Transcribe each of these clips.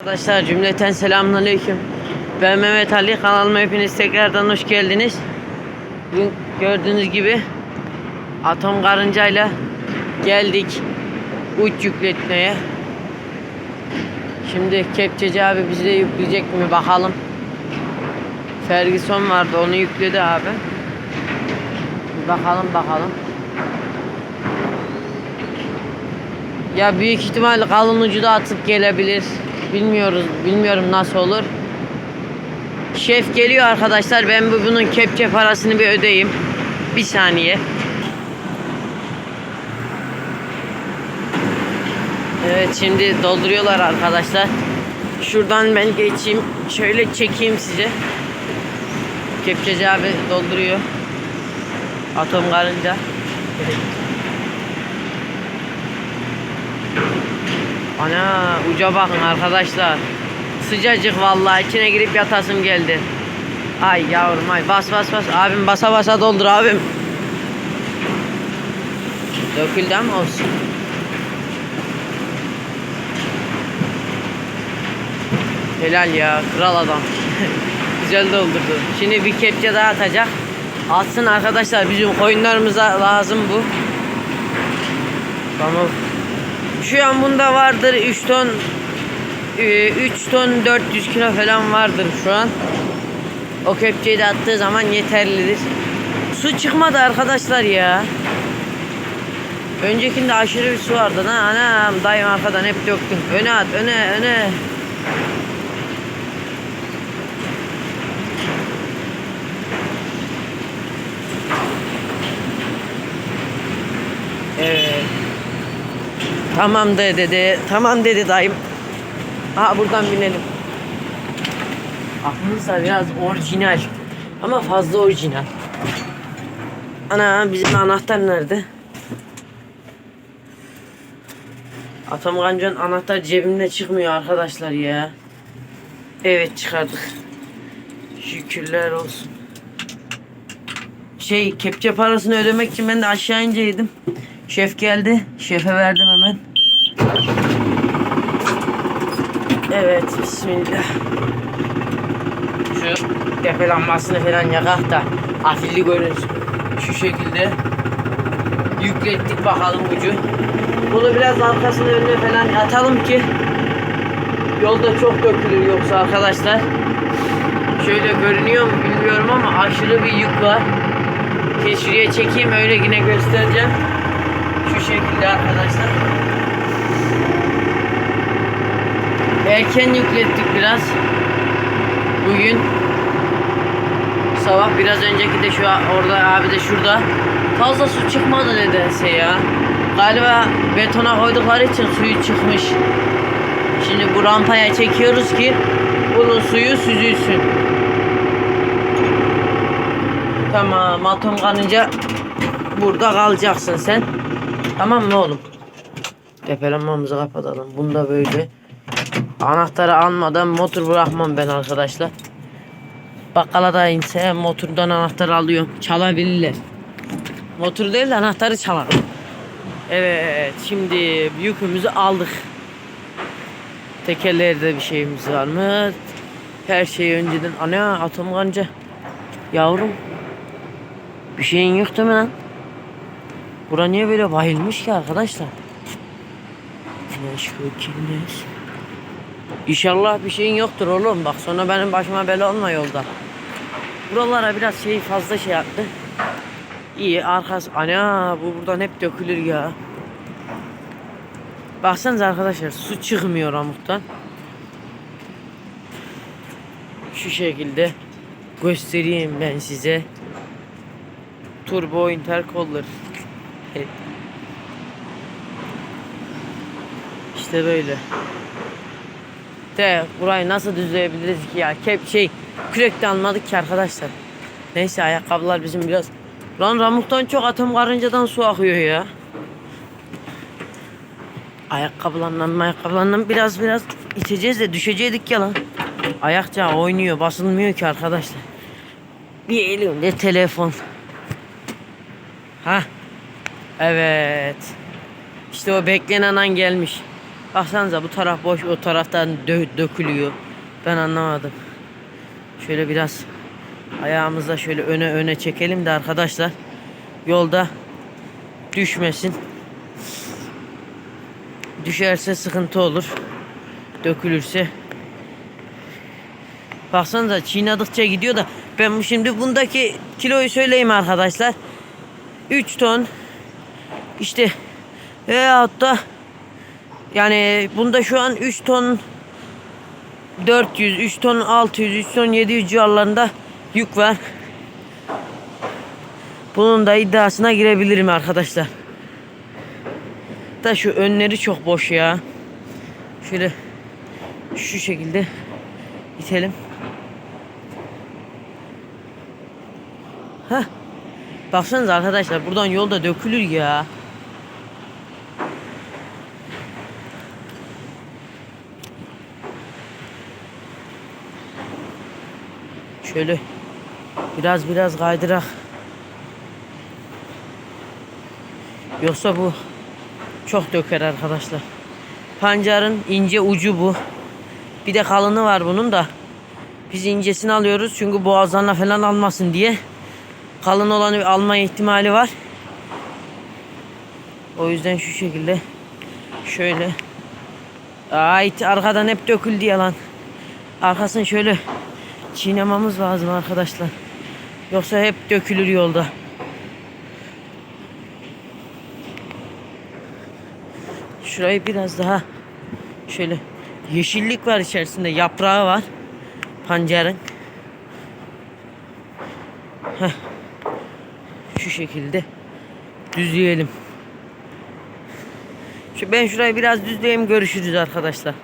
Arkadaşlar cümleten selamünaleyküm. Ben Mehmet Ali kanalıma hepiniz tekrardan hoş geldiniz. Bugün gördüğünüz gibi atom karıncayla geldik uç yükletmeye. Şimdi kepçeci abi bizi de yükleyecek mi bakalım. Ferguson vardı onu yükledi abi. Bir bakalım bakalım. Ya büyük ihtimal kalın ucu da atıp gelebilir. Bilmiyoruz. Bilmiyorum nasıl olur. Şef geliyor arkadaşlar. Ben bu bunun kepçe parasını bir ödeyeyim. Bir saniye. Evet şimdi dolduruyorlar arkadaşlar. Şuradan ben geçeyim. Şöyle çekeyim size. Kepçeci abi dolduruyor. Atom karınca. Ana uca bakın arkadaşlar. Sıcacık vallahi içine girip yatasım geldi. Ay yavrum ay bas bas bas. Abim basa basa doldur abim. Döküldü ama olsun. Helal ya kral adam. Güzel doldurdu. Şimdi bir kepçe daha atacak. Atsın arkadaşlar bizim koyunlarımıza lazım bu. Tamam. Şu an bunda vardır 3 ton e, 3 ton 400 kilo falan vardır şu an. O kepçeyi de attığı zaman yeterlidir. Su çıkmadı arkadaşlar ya. Öncekinde aşırı bir su vardı. Ha, anam dayım arkadan hep döktüm. Öne at öne öne. Evet. Tamam de dedi. Tamam dedi dayım. Aha buradan binelim. Aklınızda biraz orijinal. Ama fazla orijinal. Ana bizim anahtar nerede? Atom Gancan anahtar cebimde çıkmıyor arkadaşlar ya. Evet çıkardık. Şükürler olsun. Şey kepçe parasını ödemek için ben de aşağı inceydim. Şef geldi. Şefe verdim hemen. Evet bismillah. Şu tepe lambasını falan yakak da afilli görünsün. Şu şekilde yüklettik bakalım ucu. Bunu biraz arkasına önüne falan atalım ki yolda çok dökülür yoksa arkadaşlar. Şöyle görünüyor mu bilmiyorum ama aşırı bir yük var. Ki şuraya çekeyim öyle yine göstereceğim. Şu şekilde arkadaşlar. Erken yüklettik biraz. Bugün sabah biraz önceki de şu orada abi de şurada fazla su çıkmadı nedense ya. Galiba betona koydukları için suyu çıkmış. Şimdi bu rampaya çekiyoruz ki bunun suyu süzülsün. Tamam atom kanınca burada kalacaksın sen. Tamam mı oğlum? Tepelenmamızı kapatalım. Bunda böyle. Anahtarı almadan motor bırakmam ben arkadaşlar. Bakkala da inse motordan anahtarı alıyorum. Çalabilirler. Motor değil de anahtarı çalarım. Evet şimdi yükümüzü aldık. Tekerlerde bir şeyimiz var mı? Her şey önceden. Ana atom kanca. Yavrum. Bir şeyin yok değil mi lan? Bura niye böyle bayılmış ki arkadaşlar? İnşallah bir şeyin yoktur oğlum. Bak sonra benim başıma bela olma yolda. Buralara biraz şey fazla şey yaptı. İyi arkası. Ana bu buradan hep dökülür ya. Baksanıza arkadaşlar su çıkmıyor amuktan. Şu şekilde göstereyim ben size. Turbo intercooler. İşte böyle. De burayı nasıl düzleyebiliriz ki ya? Kep şey kürek de almadık ki arkadaşlar. Neyse ayakkabılar bizim biraz. Lan ramuktan çok atom karıncadan su akıyor ya. Ayakkabılarından ayakkabılarından biraz biraz iteceğiz de düşecektik ya lan. Ayakça oynuyor basılmıyor ki arkadaşlar. Bir elimde telefon. Ha. Evet. İşte o beklenen an gelmiş. Baksanıza bu taraf boş o taraftan dö- dökülüyor. Ben anlamadım. Şöyle biraz ayağımızla şöyle öne öne çekelim de arkadaşlar yolda düşmesin. Düşerse sıkıntı olur. Dökülürse. Baksanıza çiğnadıkça gidiyor da ben şimdi bundaki kiloyu söyleyeyim arkadaşlar. 3 ton işte veyahut da yani bunda şu an 3 ton 400, 3 ton 600, 3 ton 700 civarlarında yük var. Bunun da iddiasına girebilirim arkadaşlar. Da şu önleri çok boş ya. Şöyle şu şekilde itelim. Heh. Baksanıza arkadaşlar buradan yolda dökülür ya. Şöyle biraz biraz kaydırak. Yoksa bu çok döker arkadaşlar. Pancarın ince ucu bu. Bir de kalını var bunun da. Biz incesini alıyoruz çünkü boğazlarına falan almasın diye. Kalın olanı alma ihtimali var. O yüzden şu şekilde şöyle Ait arkadan hep döküldü yalan. Arkasını şöyle çiğnememiz lazım arkadaşlar. Yoksa hep dökülür yolda. Şurayı biraz daha şöyle yeşillik var içerisinde yaprağı var pancarın. Heh. Şu şekilde düzleyelim. Şu ben şurayı biraz düzleyeyim görüşürüz arkadaşlar.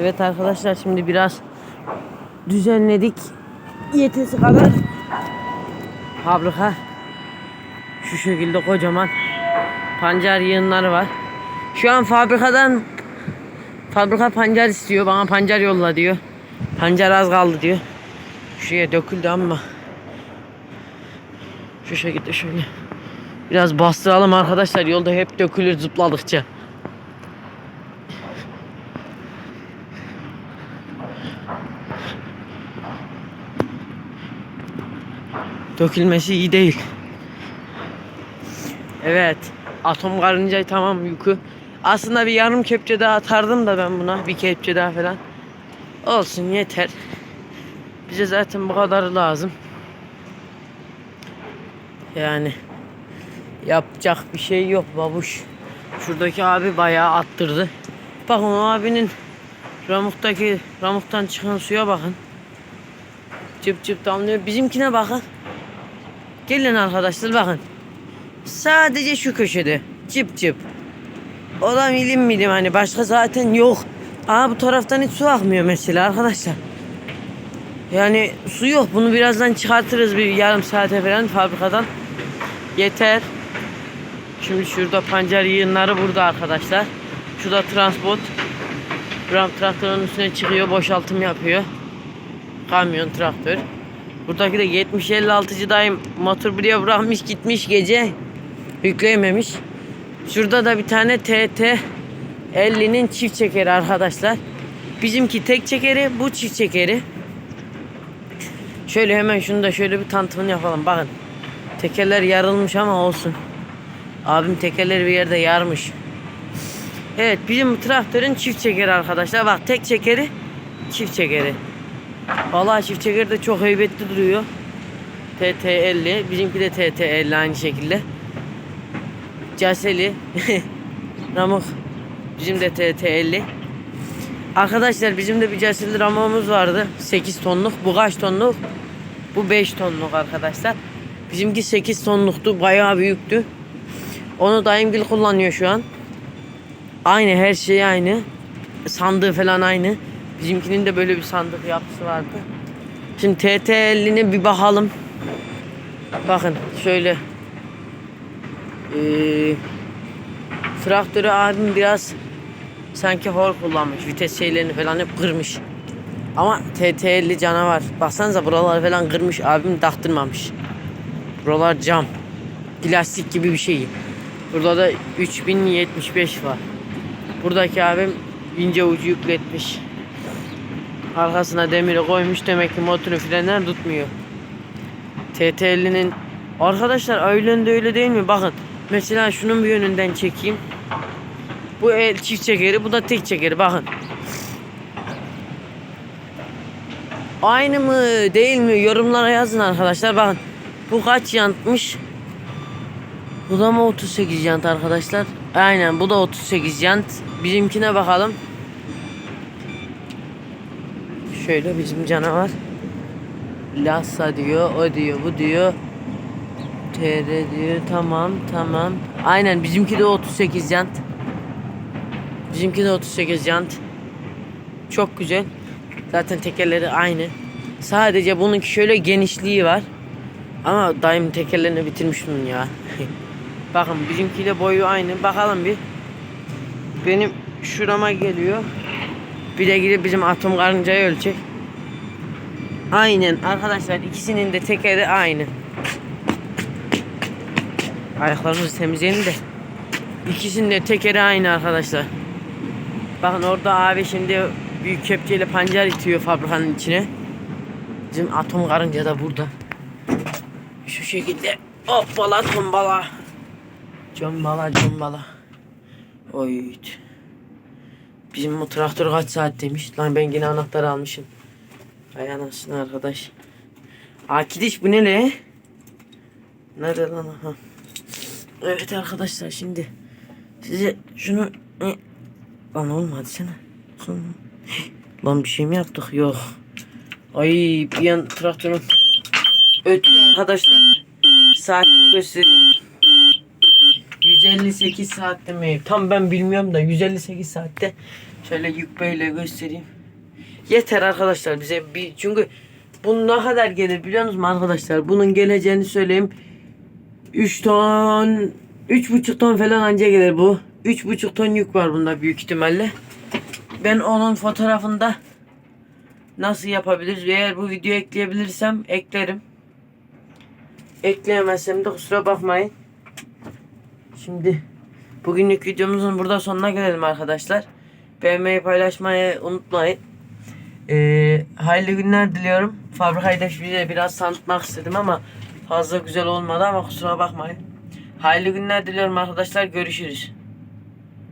Evet arkadaşlar şimdi biraz düzenledik. Yetesi kadar fabrika şu şekilde kocaman pancar yığınları var. Şu an fabrikadan fabrika pancar istiyor. Bana pancar yolla diyor. Pancar az kaldı diyor. Şuraya döküldü ama şu şekilde şöyle biraz bastıralım arkadaşlar. Yolda hep dökülür zıpladıkça. Dökülmesi iyi değil. Evet. Atom karıncayı tamam yükü. Aslında bir yarım kepçe daha atardım da ben buna. Bir kepçe daha falan. Olsun yeter. Bize zaten bu kadar lazım. Yani yapacak bir şey yok babuş. Şuradaki abi bayağı attırdı. Bakın o abinin ramuktaki ramuktan çıkan suya bakın. Çıp çıp damlıyor. Bizimkine bakın. Gelin arkadaşlar bakın. Sadece şu köşede. Çıp çıp. O da milim milim hani başka zaten yok. Aa bu taraftan hiç su akmıyor mesela arkadaşlar. Yani su yok. Bunu birazdan çıkartırız bir yarım saate falan fabrikadan. Yeter. Şimdi şurada pancar yığınları burada arkadaşlar. Şurada transport. Ram traktörün üstüne çıkıyor. Boşaltım yapıyor. Kamyon traktör. Buradaki de 70-56'cı dayım motor buraya bırakmış gitmiş gece. Yükleyememiş. Şurada da bir tane TT 50'nin çift çekeri arkadaşlar. Bizimki tek çekeri, bu çift çekeri. Şöyle hemen şunu da şöyle bir tanıtımını yapalım. Bakın. Tekerler yarılmış ama olsun. Abim tekerleri bir yerde yarmış. Evet bizim traktörün çift çekeri arkadaşlar. Bak tek çekeri, çift çekeri. Vallahi çift çekeri de çok heybetli duruyor. TT50. Bizimki de TT50 aynı şekilde. Caseli. Ramuk. Bizim de TT50. Arkadaşlar bizim de bir Caseli ramuğumuz vardı. 8 tonluk. Bu kaç tonluk? Bu 5 tonluk arkadaşlar. Bizimki 8 tonluktu. Bayağı büyüktü. Onu dayımgil kullanıyor şu an. Aynı her şey aynı. Sandığı falan aynı. Bizimkinin de böyle bir sandık yapısı vardı. Şimdi TT50'ne bir bakalım. Bakın şöyle. Ee, traktörü abim biraz sanki hor kullanmış. Vites şeylerini falan hep kırmış. Ama TT50 canavar. Baksanıza buraları falan kırmış. Abim taktırmamış. Buralar cam. Plastik gibi bir şey. Burada da 3075 var. Buradaki abim ince ucu yükletmiş. Arkasına demiri koymuş demek ki motoru frenler tutmuyor. TT50'nin Arkadaşlar öyle öyle değil mi? Bakın mesela şunun bir yönünden çekeyim. Bu el çift çekeri, bu da tek çekeri. Bakın. Aynı mı değil mi yorumlara yazın arkadaşlar. Bakın bu kaç yantmış? Bu da mı 38 jant arkadaşlar? Aynen bu da 38 jant. Bizimkine bakalım. Şöyle bizim canavar. Lassa diyor, o diyor, bu diyor. TR diyor. Tamam, tamam. Aynen bizimki de 38 jant. Bizimki de 38 jant. Çok güzel. Zaten tekerleri aynı. Sadece bununki şöyle genişliği var. Ama daim tekerlerini bitirmiş bunun ya. Bakın bizimkiyle boyu aynı. Bakalım bir. Benim şurama geliyor. Bir de gidip bizim atom karıncayı ölçecek. Aynen arkadaşlar ikisinin de tekeri aynı. Ayaklarımızı temizleyelim de. İkisinin de tekeri aynı arkadaşlar. Bakın orada abi şimdi büyük kepçeyle pancar itiyor fabrikanın içine. Bizim atom karınca da burada. Şu şekilde hoppala tombala. Combala combala. Oyt. Bizim bu traktör kaç saat demiş. Lan ben yine anahtarı almışım. Ay anasını arkadaş. Akidiş bu ne le? Nerede lan? Aha. Evet arkadaşlar şimdi size şunu Lan oğlum hadi sana. Lan bir şey mi yaptık? Yok. Ay bir an traktörün öt arkadaşlar saat göstereyim. 158 saatte mi? Tam ben bilmiyorum da 158 saatte şöyle yük böyle göstereyim. Yeter arkadaşlar bize bir çünkü bu ne kadar gelir biliyor musunuz arkadaşlar? Bunun geleceğini söyleyeyim. 3 ton 3,5 ton falan anca gelir bu. 3,5 ton yük var bunda büyük ihtimalle. Ben onun fotoğrafında nasıl yapabiliriz? Eğer bu videoyu ekleyebilirsem eklerim. Ekleyemezsem de kusura bakmayın. Şimdi bugünlük videomuzun burada sonuna gelelim arkadaşlar. Beğenmeyi paylaşmayı unutmayın. Ee, hayırlı günler diliyorum. Fabrikayı da size biraz tanıtmak istedim ama fazla güzel olmadı ama kusura bakmayın. Hayırlı günler diliyorum arkadaşlar. Görüşürüz.